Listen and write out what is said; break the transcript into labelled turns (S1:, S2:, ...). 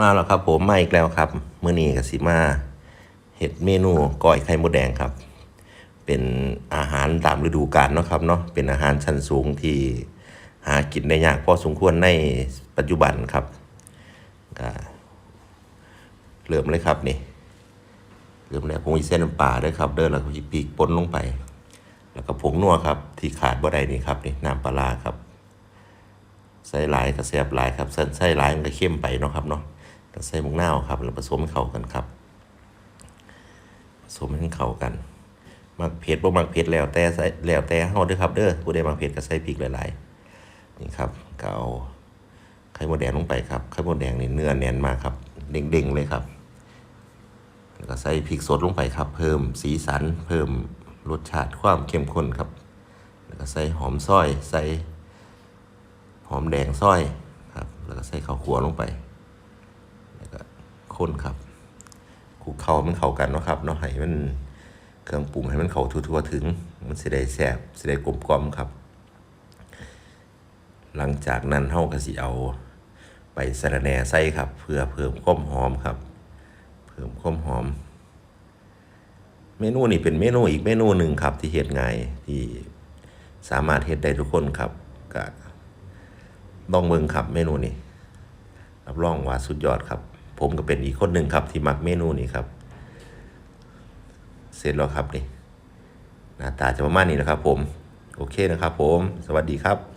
S1: มาแล้วครับผมมาอีกแล้วครับมื้อนี้ก็สิมาเฮ็ดเมนูก้อยไข่มดแดงครับ เป็นอาหารตามฤดูกาลเนาะครับเนาะเป็นอาหารชั้นสูงที่หากินได้ยากพอสมควรในปัจจุบันครับก็เริ่มเลยครับนี่เริ่มแล้วผงอีเส้นน้ำปลาด้วยครับ เดินแล้วก็พริกปนลงไป แล้วก็ผงนัวครับ ที่ขาดบ่ได้นี่ครับนี่น้ำปลาครับใส่หลายก็แซ่บหลายครับใส่ใส่หลายมันก็เข้มไปเนาะครับเนาะ ก็ใส่มะนาวครับแล้วผสมให้เข้ากันครับ ผสมให้เข้ากันมักเผ็ดบ่มักเผ็ดแล้วแต่ใส่แล้วแต่เฮาเด้อครับเด้อผู้ใดมักเผ็ดก็ใส่พริกหลายๆนี่ครับก็เอาไข่มดแดงลงไปครับไข่มดแดงนี่เนื้อแน่นมากครับเด้งๆเลยครับแล้วก็ใส่พริกสดลงไปครับ เพิ่มสีสัน เพิ่มรสชาติความเข้มข้นครับ แล้วก็ใส่หอมซอย ใส่หอมแดงซอยครับ แล้วก็ใส่ข้าวคั่วลงไป คนครับคลุกเข้ามันเข้ากันเนาะครับเนาะให้มันเครื่องปรุงให้มันเข้าทั่วๆถึง มันสิได้แซ่บสิได้กลมกล่อมครับ หลังจากนั้นเฮาก็สิเอาไปสะระแหน่ใส่ครับ เพื่อเพิ่มความหอมครับ เพิ่มความหอม เมนูนี้เป็นเมนูอีกเมนูหนึ่งครับ ที่เฮ็ดง่ายที่สามารถเฮ็ดได้ทุกคนครับก็ต้องเบิ่งครับเมนูนี้รับรองว่าสุดยอดครับ ผมก็เป็นอีกคนหนึ่งครับที่มักเมนูนี้ครับ เสร็จแล้วครับนี่หน้าตาจะประมาณนี้นะครับผม โอเคนะครับผม สวัสดีครับ